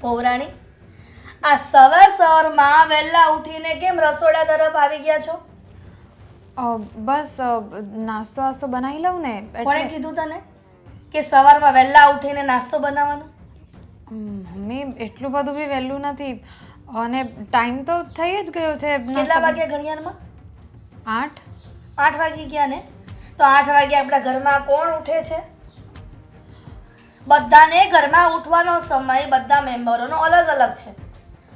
પૌરાણી આ સવાર સવારમાં વહેલા ઉઠીને કેમ રસોડા તરફ આવી ગયા છો? અ, બસ અ, નાસ્તો વાસ્તો બનાવી લઉં ને કોણે એટલે કીધું તને કે સવારમાં વહેલા ઉઠીને નાસ્તો બનાવવાનો? મમ્મી એટલું બધું બી વહેલું નથી અને ટાઈમ તો થઈ જ ગયો છે કેટલા નાસ્તો- વાગ્યા ઘડિયાળમાં? આઠ. આઠ વાગી ગયા ને? તો આઠ વાગે આપણા ઘરમાં કોણ ઉઠે છે? બધાને ઘરમાં ઉઠવાનો સમય બધા મેમ્બરોનો અલગ અલગ છે.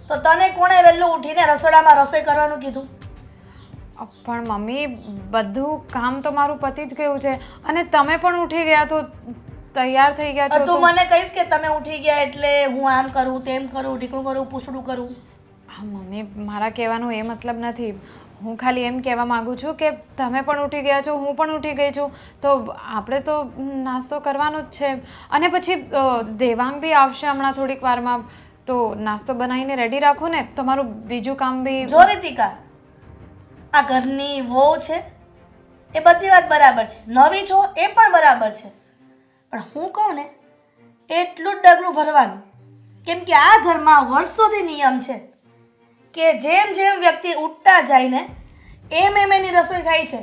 તો તને કોણે વહેલું ઉઠીને રસોડામાં રસોઈ કરવાનું કીધું? પણ મમ્મી બધું કામ તો મારું પતી જ ગયું છે. અને તમે પણ ઉઠી ગયા તો તૈયાર થઈ ગયા છો તું? મને કહીશ કે તમે ઉઠી ગયા એટલે હું આમ કરું તેમ કરું ઢીકણું કરું પૂછડું કરું? હા મમ્મી મારા કહેવાનું એ મતલબ નથી. હું ખાલી એમ કહેવા માગું છું કે તમે પણ ઉઠી ગયા છો, હું પણ ઉઠી ગઈ છું. તો આપણે તો નાસ્તો કરવાનો જ છે. અને પછી દેવાંગ બી આવશે હમણાં થોડીક વારમાં. તો નાસ્તો બનાવીને રેડી રાખો ને. તમારું બીજું કામ બી જો રીતિકા, આ ઘરની વહુ છે, એ બધી વાત બરાબર છે. નવી છો, એ પણ બરાબર છે. પણ હું કહું ને, એટલું જ ડગલું ભરવાનું. કેમ કે આ ઘરમાં વર્ષોથી નિયમ છે. કે જેમ જેમ વ્યક્તિ ઉઠતા જાય ને એમ એમ એની રસોઈ થાય છે.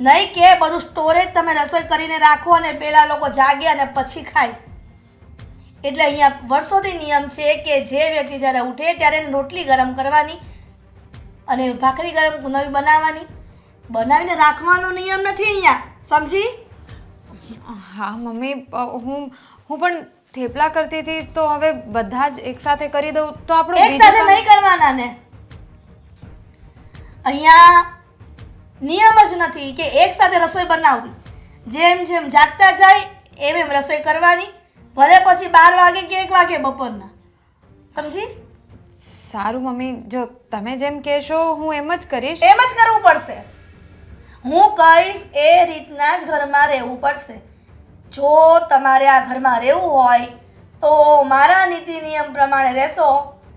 નહીં કે બધું સ્ટોરેજ તમે રસોઈ કરીને રાખો અને પેલા લોકો જાગે અને પછી ખાય. એટલે અહીંયા વર્ષોથી નિયમ છે કે જે વ્યક્તિ જ્યારે ઉઠે ત્યારે એને રોટલી ગરમ કરવાની અને ભાખરી ગરમ નવી બનાવવાની. બનાવીને રાખવાનો નિયમ નથી અહીંયા. સમજી? હા મમ્મી હું હું પણ થેપલા કરતી હતી તો હવે બધા જ એકસાથે કરી દઉં તો આપણું એક સાથે નહીં કરવાના ને? અહીંયા નિયમ જ નથી કે એક સાથે રસોઈ બનાવવી. જેમ જેમ જાગતા જાય એમ એમ રસોઈ કરવાની. ભલે પછી બાર વાગે કે એક વાગે બપોરના. સમજી? સારું મમ્મી જો તમે જેમ કહેશો હું એમ જ કરીશ. એમ જ કરવું પડશે. હું કહીશ એ રીતના જ ઘરમાં રહેવું પડશે. જો તમારે આ ઘરમાં રહેવું હોય તો મારા નીતિ નિયમ પ્રમાણે રહેશો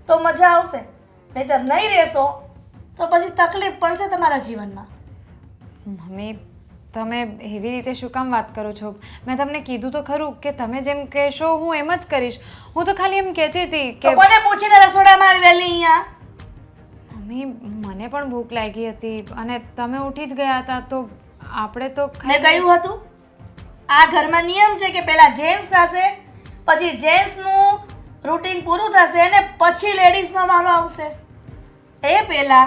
તો મજા આવશે. નહીતર નહીં રહેશો તો પછી તકલીફ પડશે તમારા જીવનમાં? મમ્મી તમે એવી રીતે શું કામ વાત કરો છો? મેં તમને કીધું તો ખરું કે તમે જેમ કહેશો હું એમ જ કરીશ. હું તો ખાલી એમ કહેતી હતી કે કોને પૂછીને રસોડામાં આવી વહેલી અહીંયા? મમ્મી મને પણ ભૂખ લાગી હતી અને તમે ઉઠી જ ગયા હતા તો આપણે તો મેં કહ્યું હતું આ ઘરમાં નિયમ છે કે પહેલા જેન્ટ્સ થશે પછી જેન્ટ્સનું રૂટિન પૂરું થશે અને પછી લેડીઝનો વારો આવશે. એ પહેલા.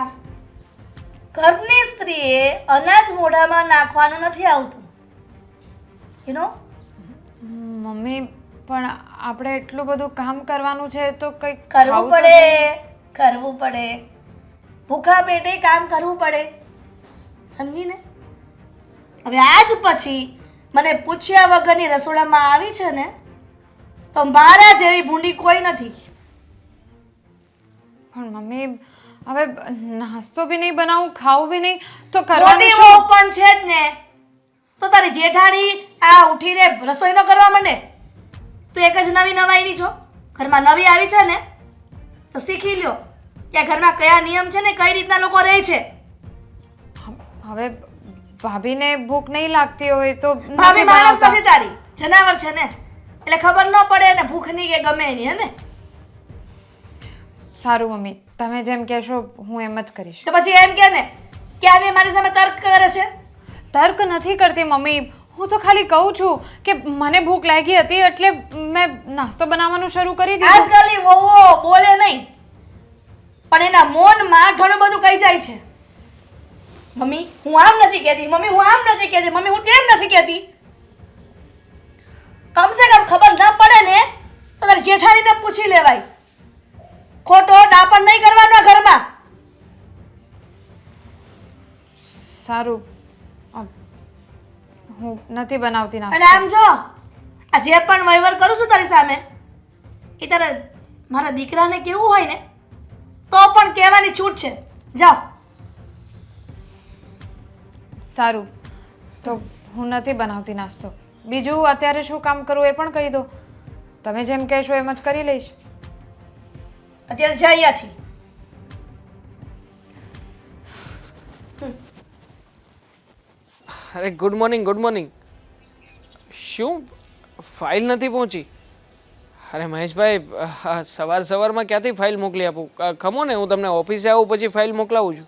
ઘરની સ્ત્રીએ અનાજ મોઢામાં નાખવાનું નથી આવતું. યુ નો મમ્મી પણ આપણે એટલું બધું કામ કરવાનું છે તો કંઈક કરવું ખાવું તો પડે. કરવું પડે. ભૂખા પેટે કામ કરવું પડે. સમજીને? હવે આજ પછી મને પૂછ્યા વગરની રસોડામાં આવી છે ને તો મારા જેવી ભૂંડી કોઈ નથી. પણ મમ્મી હવે નાસ્તો બી નહીં બનાવું ખાવું બી નહીં તો કરવાની મોટી? વહુ પણ છે જ ને. તો તારી જેઠાણી આ ઉઠીને રસોઈનો કરવા માંડે? તું એક જ નવી નવાઈની છો ઘરમાં નવી આવી છે ને તો શીખી લ્યો કે ઘરમાં કયા નિયમ છે ને કઈ રીતના લોકો રહે છે. હવે ભાભીને ભૂખ નહીં લાગતી હોય તો ભાભી માણસ નથી તારી. જનાવર છે ને. એટલે ખબર ન પડે ને ભૂખની કે ગમે એની હે ને? સારું મમ્મી. તમે જેમ કહેશો હું એમ જ કરીશ. તો પછી એમ કે ને કે આને મારી સામે તર્ક કરે છે? તર્ક નથી કરતી મમ્મી. હું તો ખાલી કહું છું કે મને ભૂખ લાગી હતી એટલે મેં નાસ્તો બનાવવાનું શરૂ કરી દીધું. આજકાલની વહુઓ બોલે નહીં. પણ એના મૌનમાં ઘણું બધું કહી જાય છે. મમ્મી હું આમ નથી કહેતી. મમ્મી હું આમ નથી કહેતી. મમ્મી હું તેમ નથી કહેતી. કમસે કમ ખબર ના પડે ને તો તારી જેઠાણીને પૂછી લેવાય. ખોટો ડાપણ નહીં કરવાનો ઘરમાં. સારું. હું નથી બનાવતી અને નાસ્તો. આમ જો આ જે પણ વહીવટ કરું છું તારી સામે એ તારે મારા દીકરાને કેવું હોય ને તો પણ કહેવાની છૂટ છે. જાઓ. સારું. તો હું નથી બનાવતી નાસ્તો. બીજું અત્યારે શું કામ કરવું એ પણ કહી દો. તમે જેમ કહેશો એમ જ કરી લઈશ. અત્યારે જા અહીંયાથી. અરે ગુડ મોર્નિંગ ગુડ મોર્નિંગ શું? ફાઇલ નથી પહોંચી? અરે, મહેશભાઈ સવાર સવારમાં ક્યાંથી ફાઇલ મોકલી આપું? ખમો ને, હું તમને ઓફિસે આવું પછી ફાઇલ મોકલાવું છું.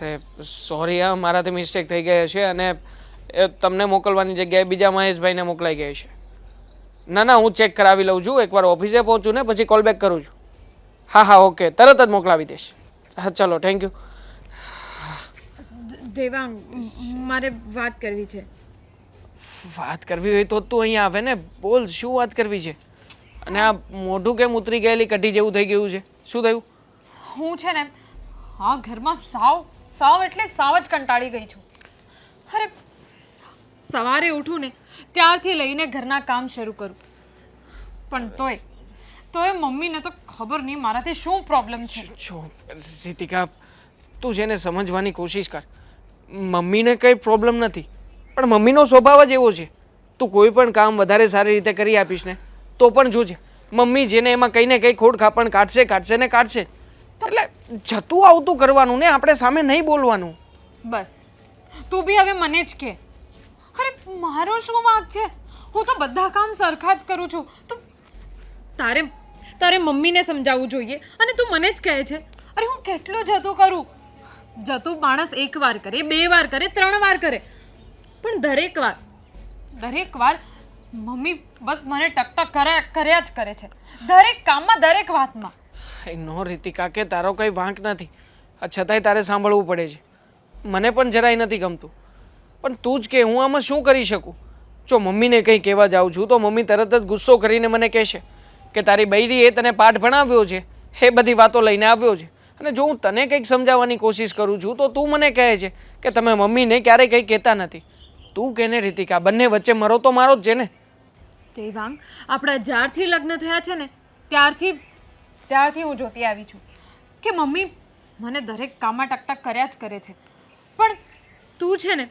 અરે સોરી હા, મારાથી મિસ્ટેક થઈ ગઈ હશે અને તમને મોકલવાની જગ્યાએ બીજા મહેશભાઈને મોકલાઈ ગઈ છે. ના ના હું ચેક કરાવી લઉં છું. એકવાર ઓફિસે પહોંચું ને પછી કોલ બેક કરું છું. હા હા ઓકે તરત જ મોકલાવી દઈશ હા ચલો થેન્ક યુ દેવાંગ મારે વાત કરવી છે. વાત કરવી હોય તો તું અહીંયા આવે ને. બોલ શું વાત કરવી છે? અને આ મોઢું કેમ ઉતરી ગયેલી? કઢી જેવું થઈ ગયું છે. શું થયું? હું છે ને હા ઘરમાં સાવ સાવ એટલે સાવ જ કંટાળી ગઈ છું. અરે સવારે ઉઠું ને ત્યારથી લઈને ઘરના કામ શરૂ કરું. પણ તોય તોય મમ્મીને તો ખબર નહીં મારાથી શું પ્રોબ્લેમ છે. જો રીતિકા તું જેને સમજવાની કોશિશ કર. મમ્મીને કંઈ પ્રોબ્લેમ નથી પણ મમ્મીનો સ્વભાવ જ એવો છે. તું કોઈ પણ કામ વધારે સારી રીતે કરી આપીશ ને તો પણ જોજે. મમ્મી જેને એમાં કંઈ ને કંઈ ખોડ ખાપણ કાઢશે કાઢશે ને કાઢશે. એટલે જતું આવતું કરવાનું ને આપણે સામે નહીં બોલવાનું. બસ. તું બી હવે મને જ કે. અરે, મારો શું વાંક છે? હું તો બધા કામ સરખા જ કરું છું. તું તારે તારે મમ્મીને સમજાવવું જોઈએ અને તું મને જ કહે છે. અરે, હું કેટલું જતું કરું? જતું માણસ એક વાર કરે, બે વાર કરે, ત્રણ વાર કરે. પણ દરેક વાર દરેક વાર મમ્મી બસ મને ટકટક કર્યા કર્યા જ કરે છે. દરેક કામમાં, દરેક વાતમાં. નો રીતિકા કે તારો કંઈ વાંક નથી. છતાંય તારે સાંભળવું પડે છે. મને પણ જરાય નથી ગમતું. પણ તું જ કે, હું આમાં શું કરી શકું? જો મમ્મીને કંઈ કહેવા જાઉં છું, તો મમ્મી તરત જ ગુસ્સો કરીને મને કહેશે કે, તારી બૈરીએ તને પાઠ ભણાવ્યો છે, એ બધી વાતો લઈને આવ્યો છે. અને જો હું તને કંઈક સમજાવવાની કોશિશ કરું છું, તો તું મને કહે છે કે, તમે મમ્મીને ક્યારેય કંઈ કહેતા નથી. તું કેને રીતિકા, બંને વચ્ચે મરો તો મારો જ છે ને. દેવાંગ, આપણા જ્યારથી લગ્ન થયા છે ને, ત્યારથી ત્યારથી હું જોતી આવી છું કે મમ્મી મને દરેક કામમાં ટકટક કર્યા જ કરે છે. પણ તું છે ને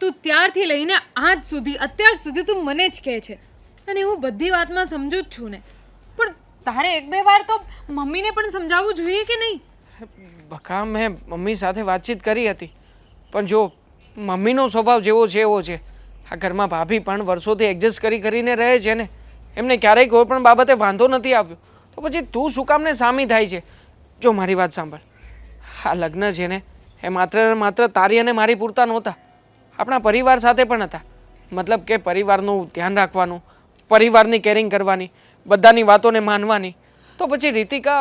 તું ત્યારથી લઈને આજ સુધી, અત્યાર સુધી તું મને જ કહે છે. અને હું બધી વાતમાં સમજુ જ છું ને. પણ તારે એક બે વાર તો મમ્મીને પણ સમજાવવું જોઈએ કે નહીં? બકા, મેં મમ્મી સાથે વાતચીત કરી હતી. પણ જો, મમ્મીનો સ્વભાવ જેવો છે, એવો છે. આ ઘરમાં ભાભી પણ વર્ષોથી એડજસ્ટ કરી કરીને રહે છે ને. એમને ક્યારેય કોઈ પણ બાબતે વાંધો નથી આવ્યો. તો પછી તું શું કામને સામી થાય છે? જો મારી વાત સાંભળ. આ લગ્ન છે ને, એ માત્ર ને માત્ર તારી અને મારી પૂરતા નહોતા. આપણા પરિવાર સાથે પણ હતા. મતલબ કે પરિવારનું ધ્યાન રાખવાનું, પરિવારની કેરિંગ કરવાની, બધાની વાતોને માનવાની. તો પછી રીતિકા,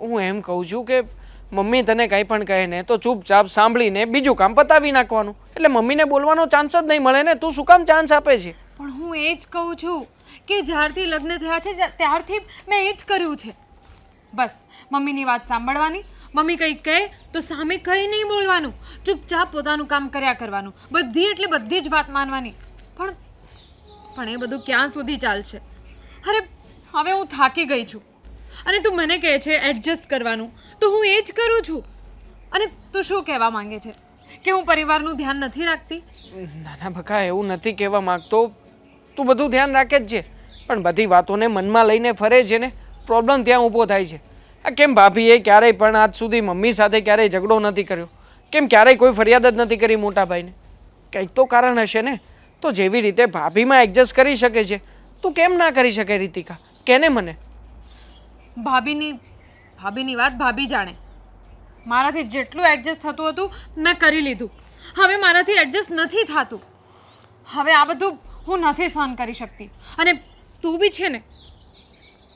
હું એમ કહું છું કે મમ્મી તને કંઈ પણ કહે ને તો ચૂપચાપ સાંભળીને બીજું કામ પતાવી નાખવાનું. એટલે મમ્મીને બોલવાનો ચાન્સ જ નહીં મળે ને, તું શું કામ ચાન્સ આપે છે? પણ હું એ જ કહું છું કે જ્યારથી લગ્ન થયા છે ત્યારથી મેં એ જ કર્યું છે. બસ, મમ્મીની વાત સાંભળવાની. મમ્મી કંઈક કહે, તો સામે કંઈ નહીં બોલવાનું. ચૂપચાપ પોતાનું કામ કર્યા કરવાનું. બધી એટલે બધી જ વાત માનવાની. પણ પણ એ બધું ક્યાં સુધી ચાલશે? અરે, હવે હું થાકી ગઈ છું. અને તું મને કહે છે એડજસ્ટ કરવાનું. તો હું એ જ કરું છું. અને તું શું કહેવા માંગે છે? કે હું પરિવારનું ધ્યાન નથી રાખતી? નાના બકા એવું નથી કહેવા માંગતો. તું બધું ધ્યાન રાખે જ છે. પણ બધી વાતોને મનમાં લઈને ફરે છે ને પ્રોબ્લેમ ત્યાં ઊભો થાય છે. કેમ ભાભીએ ક્યારેય પણ આજ સુધી મમ્મી સાથે ક્યારેય ઝઘડો નથી કર્યો? કેમ ક્યારેય કોઈ ફરિયાદ જ નથી કરી મોટા ભાઈને? કંઈક તો કારણ હશે ને. તો જેવી રીતે ભાભીમાં એડજસ્ટ કરી શકે છે, તું કેમ ના કરી શકે રીતિકા? કેને મને? ભાભીની ભાભીની વાત ભાભી જાણે. મારાથી જેટલું એડજસ્ટ થતું હતું, મેં કરી લીધું. હવે મારાથી એડજસ્ટ નથી થતું. હવે આ બધું હું નથી સહન કરી શકતી. અને તું બી છે ને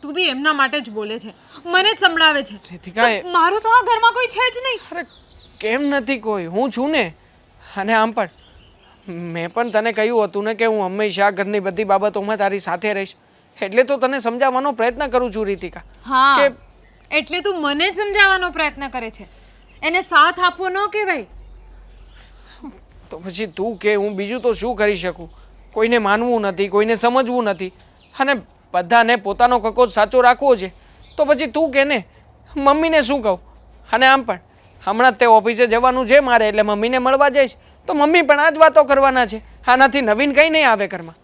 તું બી એમના માટે જ બોલે છે. મને જ સંભળાવે છે. રીતિકા એ- તો મારું તો આ ઘરમાં કોઈ છે જ નહીં. અરે કેમ નથી કોઈ? હું છું ને? અને આમ પણ. મેં પણ તને કહ્યું હતું ને કે હું હંમેશા ઘરની બધી બાબતોમાં તારી સાથે રહીશ. એટલે તો તને સમજાવવાનો પ્રયત્ન કરું છું રીતિકા. હા. કે- એટલે તું મને જ સમજાવવાનો પ્રયત્ન કરે છે. એને સાથ આપવો ન કહેવાય. તો પછી તું કે હું બીજું તો શું કરી શકું? કોઈને માનવું નથી કોઈને સમજવું નથી. અને બધાને પોતાનો કકો સાચો રાખવો છે. તો પછી તું કે ને મમ્મીને શું કહું? અને આમ પણ હમણાં તે ઓફિસે જવાનું છે મારે એટલે મમ્મીને મળવા જઈશ. તો મમ્મી પણ આ જ વાતો કરવાના છે. આનાથી નવીન કંઈ નહીં આવે ઘરમાં.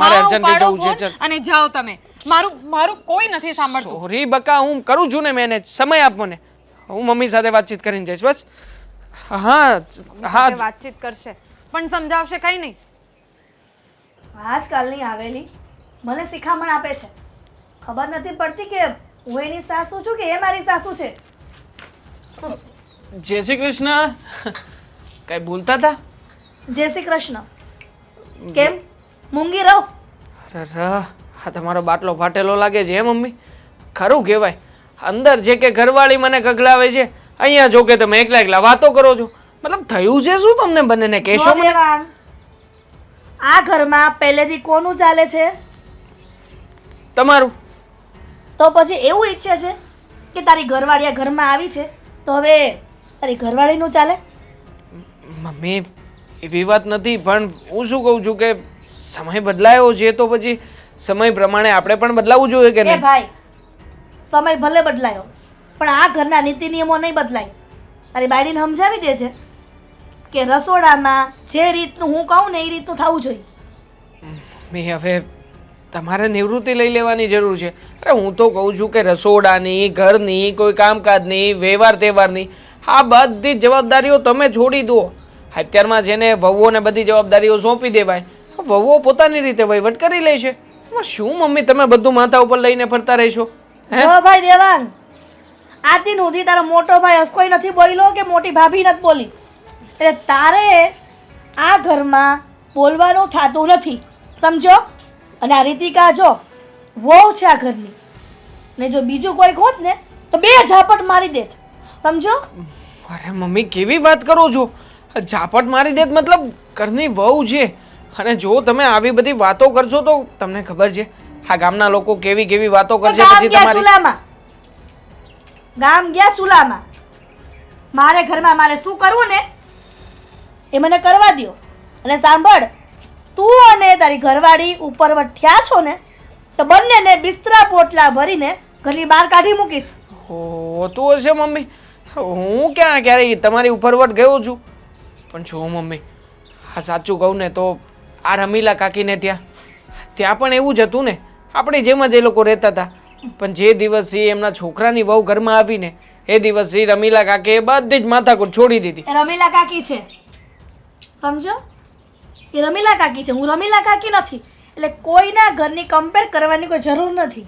મારે અર્જન્ટલી જવું છે ફોન અને જાઓ તમે. મારું મારું કોઈ નથી સાંભળતું. સોરી બકા હું કરું છું ને મેનેજ. સમય આપ મને હું મમ્મી સાથે વાતચીત કરીને જઈશ બસ? હા હા. વાતચીત કરશે. પણ સમજાવશે કઈ નહીં. આજકાલની આવેલી મને શિખામણ આપે છે. ખબર નથી પડતી કે હું એની સાસુ છું કે એ મારી સાસુ છે? જય શ્રી કૃષ્ણ. કઈ ભૂલતા હતા? જય શ્રી કૃષ્ણ. કેમ? મૂંગી રહો. અરે આ તમારો બાટલો ફાટેલો લાગે છે હે મમ્મી? ખરું કહેવાય. અંદર જે કે ઘરવાળી મને ગગડાવે છે અહીંયા જો કે તમે એકલા એકલા વાતો કરો છો. મતલબ થયું છે શું તમને બંનેને? કહેશો મને? આ ઘરમાં પહેલેથી કોનું ચાલે છે? તમારું. તો પછી એવું ઈચ્છે છે કે તારી ઘરવાળી આ ઘરમાં આવી છે તો હવે તારી ઘરવાળીનું ચાલે? મમ્મી એવી વાત નથી પણ હું શું કહું છું કે સમય બદલાયો છે તો પછી સમય પ્રમાણે આપણે પણ બદલાવવું જોઈએ કે એ નહીં? ભાઈ સમય ભલે બદલાયો પણ આ ઘરના નીતિ નિયમો નહીં બદલાય. તારી બાયડીને સમજાવી દે છે? કે રસોડામાં જે રીતનું હું કહું ને એ રીતનું થવું જોઈએ. મેં હવે તમારે નિવૃત્તિ લઈ લેવાની જરૂર છે. અરે હું તો કહું છું કે રસોડાની ઘરની કોઈ કામકાજની વ્યવહાર તહેવારની આ બધી જવાબદારીઓ તમે છોડી દો. અત્યારમાં જેને વહુઓને બધી જવાબદારીઓ સોંપી દેવાય વહુઓ પોતાની રીતે વહીવટ કરી લે છે. શું મમ્મી તમે બધું માથા ઉપર લઈને ફરતા રહેશો? હે? ભાઈ દેવાંગ આ દિન સુધી તારો મોટો ભાઈ હસકોઈ નથી બોલ્યો કે મોટી ભાભી નથી બોલી? એટલે તારે આ ઘરમાં બોલવાનું થતું નથી સમજો? અને આ રીતિકા જો વહુ છે આ ઘરની. ને જો બીજું કોઈક હોત ને તો બે ઝાપટ મારી દેત. સમજો? અરે મમ્મી કેવી વાત કરો છો? ઝાપટ મારી દેત મતલબ ઘરની વહુ છે. અને જો તમે આવી બધી વાતો કરશો તો તમને ખબર છે આ ગામના લોકો કેવી કેવી વાતો કરશે પછી તમારી ચૂલામાં. ગામ ગયા ચૂલામાં. મારે ઘરમાં મારે શું કરવું ને એ મને કરવા દ્યો. અને સાંભળ તું અને તારી ઘરવાળી ઉપર વઠ્યા છો ને તો બંનેને બિસ્તરા પોટલા ભરીને ઘરની બહાર કાઢી મૂકીશ. હોતું હશે મમ્મી. હું ક્યાં ક્યારેય તમારી ઉપરવટ ગયો છું? પણ જો મમ્મી આ સાચું કહું ને તો આ રમીલા કાકીને ત્યાં ત્યાં પણ એવું જ હતું ને. આપણે જેમ જ એ લોકો રહેતા હતા. પણ જે દિવસથી એમના છોકરાની વહુ ઘરમાં આવીને એ દિવસથી રમીલા કાકીએ બધી જ માથાકૂટ છોડી દીધી. રમીલા કાકી છે. સમજો? એ રમીલા કાકી છે. હું રમીલા કાકી નથી. એટલે કોઈના ઘરની કમ્પેર કરવાની કોઈ જરૂર નથી.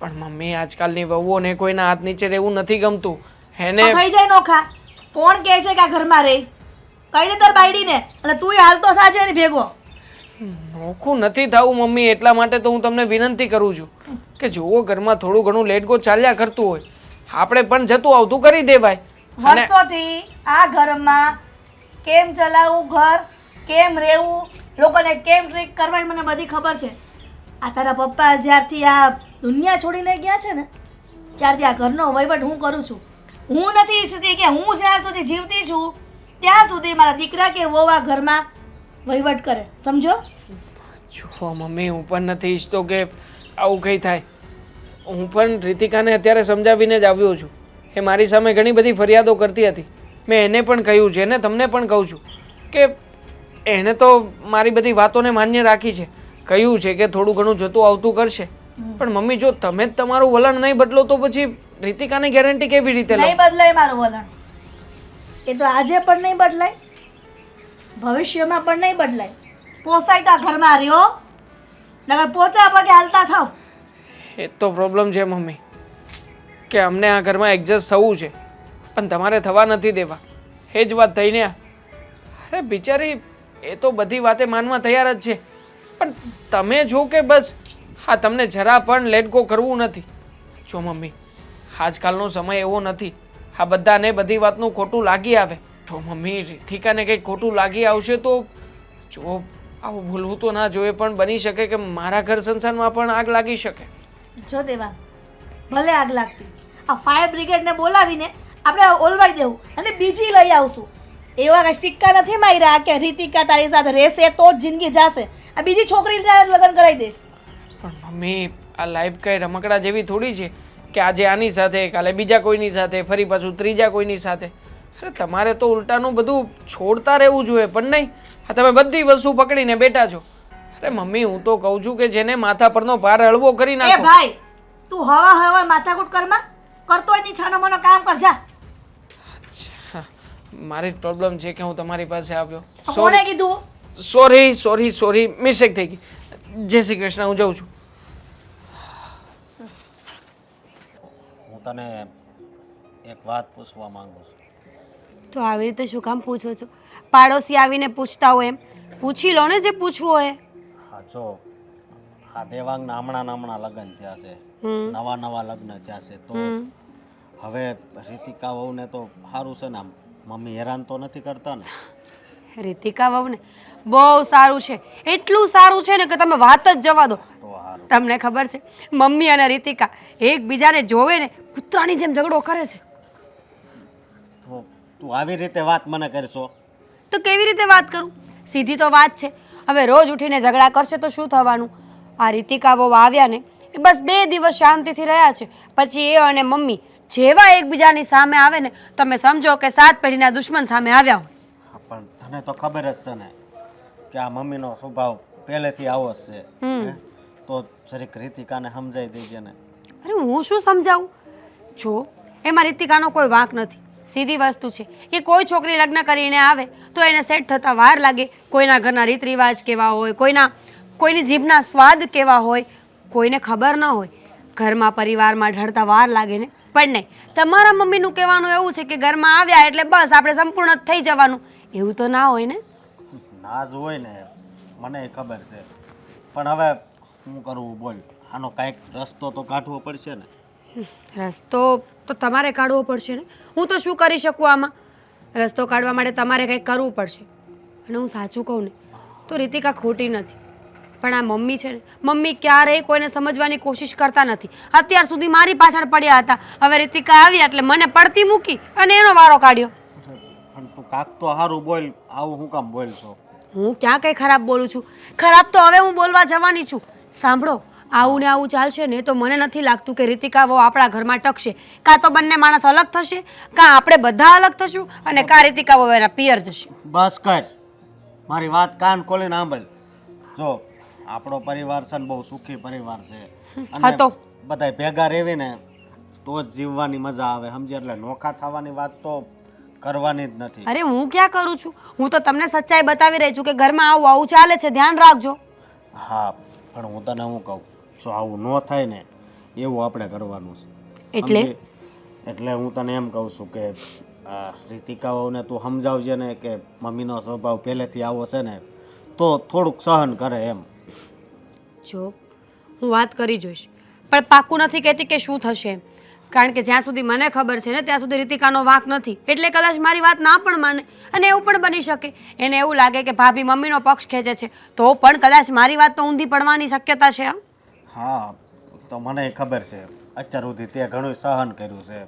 પણ મમ્મી આજકાલની વહુઓને કોઈના હાથ નીચે રહેવું નથી ગમતું. હેને? થઈ જાય નોખા. કોણ કહે છે કે આ ઘરમાં રહે કહી દે તાર બાયડીને. અને તું હાલતો સાચે ને ભેગો. નોખું નથી થવું મમ્મી એટલા માટે તો હું તમને વિનંતી કરું છું કે જુઓ ઘરમાં થોડું ઘણું લેટ ગો ચાલ્યા કરતું હોય. આપણે પણ જતું આવતું કરી દેવાય. વર્ષોથી આ ઘરમાં કેમ ચલાવવું ઘર? કેમ રહેવું? લોકોને કેમ ટ્રીટ કરવાની મને બધી ખબર છે. આ તારા પપ્પા જ્યારથી આ દુનિયા છોડીને ગયા છે ને, ત્યારથી આ ઘરનો વહીવટ હું કરું છું. હું નથી ઈચ્છતી કે હું જ્યાં સુધી જીવતી છું, ત્યાં સુધી મારા દીકરા કે વોવા ઘરમાં વહીવટ કરે. સમજો? જો મમ્મી, હું પણ નથી ઈચ્છતો કે આવું કંઈ થાય. હું પણ રીતિકાને અત્યારે સમજાવીને જ આવ્યો છું. એ મારી સામે ઘણી બધી ફરિયાદો કરતી હતી. મેં એને પણ કહ્યું છે ને તમને પણ કહું છું કે એણે તો મારી બધી વાતોને માન્ય રાખી છે. કહ્યું છે કે થોડું ઘણું જતું આવતું કરશે. પણ મમ્મી જો તમે જ તમારું વલણ નહીં બદલો તો પછી રીતિકાની ગેરંટી કેવી રીતે નહીં બદલાય મારું વલણ. એ તો આજે પણ નહીં બદલાય ભવિષ્યમાં પણ નહીં બદલાય. પોસાય તા ઘરમાં રહ્યો નગર પોચા પગે હાલતા થાવ. એ તો પ્રોબ્લેમ છે મમ્મી કે અમને આ ઘરમાં એડજસ્ટ થવું છે. પણ તમારે થવા નથી દેવા. એ જ વાત થઈને અરે બિચારી, એ તો બધી વાતે માનવા તૈયાર જ છે. પણ તમે જો કે બસ, હા, તમને જરા પણ લેટ ગો કરવું નથી. જો મમ્મી, આજકાલનો સમય એવો નથી. આ બધાને બધી વાતનું ખોટું લાગી આવે. જો મમ્મી, રીતિકાને કંઈક ખોટું લાગી આવશે તો જો આવું ભૂલવું તો ના જોઈએ, પણ બની શકે કે મારા ઘર સંસારમાં પણ આગ લાગી શકે. જો દેવા, ભલે આગ લાગતી. આ ફાયર બ્રિગેડને બોલાવીને આપણે ઓલવાઈ દેવું અને બીજી લઈ આવશું. એવા કઈ સિક્કા નથી માર્યા કે રીતિકા તારી સાથે રહેશે તો જ જિંદગી જશે. આ બીજી છોકરીને લગ્ન કરાવી દઈશ. પણ મમ્મી આ લાઈફ કઈ રમકડા જેવી થોડી છે કે આજે આની સાથે કાલે બીજા કોઈની સાથે ફરી પાછું ત્રીજા કોઈની સાથે. અરે તમારે તો ઉલટાનું બધું છોડતા રહેવું જોઈએ પણ નહીં. આ તમે બધી વસ્તુ પકડીને બેઠા છો. અરે મમ્મી હું તો કહું છું કે જેને માથા પરનો ભાર હળવો કરી એ ભાઈ તું હવા હવા માથાકૂટ કરમાં કરતો એની છાનો મનો કામ કર જા. મારી જ પ્રોબ્લેમ છે કે હું તમારી પાસે આવ્યો. કોને કીધું? સોરી સોરી સોરી મિસ્ટેક થઈ ગઈ. જય શ્રી કૃષ્ણ હું જાઉં છું. હું તને એક વાત પૂછવા માંગુ છું. તો આવી રીતે શું કામ પૂછો છો? પાડોશી આવીને પૂછતા હોય એમ. પૂછી લો ને જે પૂછવું હોય. હા જો. આ દેવાંગના હમણાં હમણાં લગ્ન થયા છે. હમ. નવા નવા લગ્ન થયા છે. તો હવે રીતિકા વહુને તો સારું છે ને આમ. મમ્મી હેરાન તો નથી કરતા ને? રીતિકા વહુને બહુ સારું છે. એટલું સારું છે ને કે તમે વાત જ જવા દો. તમને ખબર છે મમ્મી અને રીતિકા એકબીજાને જોવે ને કૂતરાની જેમ ઝઘડો કરે છે. તો તું આવી રીતે વાત મને કરશો? તો કેવી રીતે વાત કરું? સીધી તો વાત છે. હવે રોજ ઉઠીને ઝઘડા કરશે તો શું થવાનું? આ રીતિકા વહુ આવ્યા ને એ બસ બે દિવસ શાંતિથી રહ્યા છે. પછી એ અને મમ્મી જેવા એકબીજાની સામે આવે ને તમે સમજો કે સાત પેઢીના દુશ્મન સામે આવ્યા હોય. પણ તને તો ખબર જ છે ને કે આ મમ્મીનો સ્વભાવ પહેલેથી આવો જ છે. હે? તો જરીક રીતિકાને સમજાઈ દેજે ને. અરે હું શું સમજાવું? જો એમાં રીતિકાનો કોઈ વાંક નથી. સીધી વસ્તુ છે કે કોઈ છોકરી લગ્ન કરીને આવે તો એને સેટ થતાં વાર લાગે. કોઈના ઘરના રીત રિવાજ કેવા હોય કોઈના કોઈની જીભના સ્વાદ કેવા હોય કોઈને ખબર ન હોય. ઘરમાં પરિવારમાં ઢળતા વાર લાગે ને પણ નહીં. તમારા મમ્મીનું કહેવાનું એવું છે કે ઘરમાં આવ્યા એટલે બસ આપણે સંપૂર્ણ જ થઈ જવાનું. એવું તો ના હોય ને? ના જ હોય ને. મને ખબર છે. પણ હવે શું કરવું બોલ? આનો કાંઈક રસ્તો તો કાઢવો પડશે ને. રસ્તો તો તમારે કાઢવો પડશે ને? હું તો શું કરી શકું આમાં? રસ્તો કાઢવા માટે તમારે કંઈક કરવું પડશે. અને હું સાચું કહું ને તો રીતિકા ખોટી નથી. પણ આ મમ્મી છે ને મમ્મી ક્યારેય કોઈને સમજવાની કોશિશ કરતા નથી. અત્યાર સુધી મારી પાછળ પડ્યા હતા. હવે રીતિકા આવી એટલે મને પડતી મૂકી અને એનો વારો કાઢ્યો. પણ તું કાક તો સારું બોલ આવું હું કામ બોલ છો? હું ક્યાં કંઈ ખરાબ બોલું છું? ખરાબ તો હવે હું બોલવા જવાની છું. સાંભળો આવું ને આવું ચાલશે ને તો મને નથી લાગતું કે રીતિકા વહુ આપણા ઘરમાં ટકશે. કાં તો બંને માણસ અલગ થશે કાં આપણે બધા અલગ થશું અને કાં રીતિકા વો એના પિયર જશે. બસ કર. મારી વાત કાન ખોલીને સાંભળ. જો આપણો પરિવાર છે ને બહુ સુખી પરિવાર છે. હા તો. બધાય ભેગા રહેવી ને તો જ જીવવાની મજા આવે. સમજે એટલે નોખા થવાની વાત તો કરવાની જ નથી. અરે હું ક્યાં કરું છું? હું તો તમને સચ્ચાઈ બતાવી રહી છું કે ઘરમાં આવું આવું ચાલે છે. ધ્યાન રાખજો. હા પણ હું તને હું કહું? જો આવું ન થાય ને એવું આપણે કરવાનું છે. એટલે? એટલે હું તને એમ કહું છું કે આ રીતિકાઓને તું સમજાવજે ને કે મમ્મીનો સ્વભાવ પહેલેથી આવો છે ને તો થોડુંક સહન કરે એમ. જો હું વાત કરી જોઈશ. પણ પાક્કું નથી કહેતી કે શું થશે. કારણ કે જ્યાં સુધી મને ખબર છે ને ત્યાં સુધી રીતિકાનો વાંક નથી. એટલે કદાચ મારી વાત ના પણ માને અને એવું પણ બની શકે. એને એવું લાગે કે ભાભી મમ્મીનો પક્ષ ખેંચે છે. તો પણ કદાચ મારી વાત તો ઊંધી પડવાની શક્યતા છે હા? હા તો મને ખબર છે. અત્યાર સુધી તે ઘણું સહન કર્યું છે.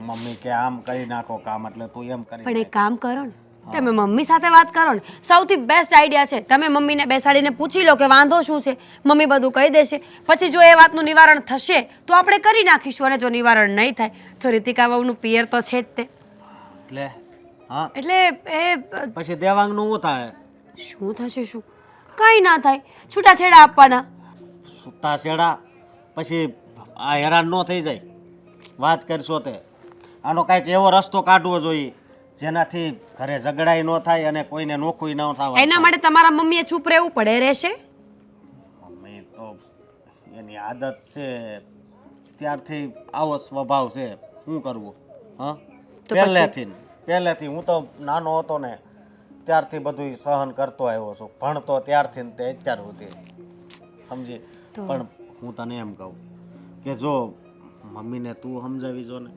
મમ્મી કે આમ કરી નાખો કામ એટલે તું એમ કરી પણ એક કામ કરો ને. તમે મમ્મી સાથે વાત કરો ને સૌથી બેસ્ટ આઈડિયા છે તમે મમ્મીને બેસાડીને પૂછી લો કે વાંધો શું છે? મમ્મી બધું કહી દેશે. પછી જો એ વાતનું નિવારણ થશે તો આપણે કરી નાખીશું અને જો નિવારણ નહીં થાય તો રીતિકા બાબુનું પિયર તો છે જ તે. એટલે હા. એટલે એ પછી દેવાંગનું શું થાય? શું થશે શું? કાંઈ ના થાય. છૂટાછેડા આપવાના. છૂટા છેડા પછી આ હેરાન ન થઈ જાય. વાત કરશો તે. આનો કાંઈક એવો રસ્તો કાઢવો જોઈએ. જેનાથી ઘરે ઝઘડાઈ ન થાય અને કોઈને નોખું ન થાય એના માટે તમારા મમ્મીએ ચૂપ રહેવું પડે રહેશે? મમ્મી તો એની આદત છે ત્યારથી આવો સ્વભાવ છે. શું કરવું? હા? પહેલેથી પહેલેથી હું તો નાનો હતો ને ત્યારથી બધું સહન કરતો આવ્યો છું. ભણતો ત્યારથી ને તે અત્યાર સુધી. સમજી? પણ હું તને એમ કહું કે જો મમ્મીને તું સમજાવી જો ને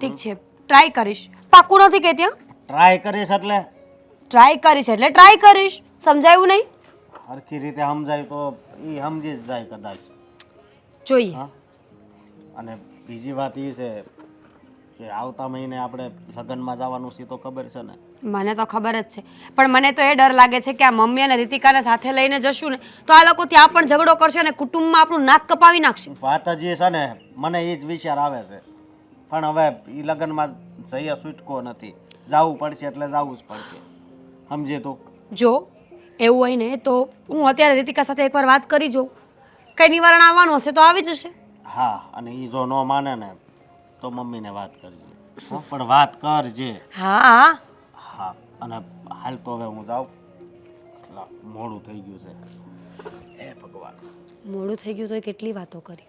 ઠીક છે. ટ્રાય કરીશ. પાક્કું નથી કહેતી ત્યાં? ટ્રાય કરીશ એટલે. ટ્રાય કરીશ એટલે ટ્રાય કરીશ. સમજાયું નહીં? સરખી રીતે સમજાય તો એ સમજી જ જાય કદાચ. જોઈએ. હા. અને બીજી વાત એ છે કે આવતા મહિને આપણે લગ્નમાં જવાનું છે તો ખબર છે ને. મને તો ખબર જ છે. પણ મને તો એ ડર લાગે છે કે આ મમ્મી અને રીતિકાને સાથે લઈને જશું ને તો આ લોકો ત્યાં પણ ઝઘડો કરશે અને કુટુંબમાં આપણું નાક કપાવી નાખશે. વાત જ એ છે ને. મને એ જ વિચાર આવે છે. પણ હવે એ લગ્નમાં જઈએ છૂટકો નથી. જવું પડશે એટલે જવું જ પડશે. સમજે તો? જો એવું હોય ને તો હું અત્યારે રીતિકા સાથે એકવાર વાત કરી જોઉં. કંઈ નિવારણ આવવાનું હશે તો આવી જશે. હા અને એ જો ન માને ને તો મમ્મીને વાત કરજે. હો, પણ વાત કરજે. હા. હા અને હાલ તો હવે હું જાઉં. લા, મોડું થઈ ગયું છે. હે ભગવાન. મોડું થઈ ગયું તો કેટલી વાતો કરી.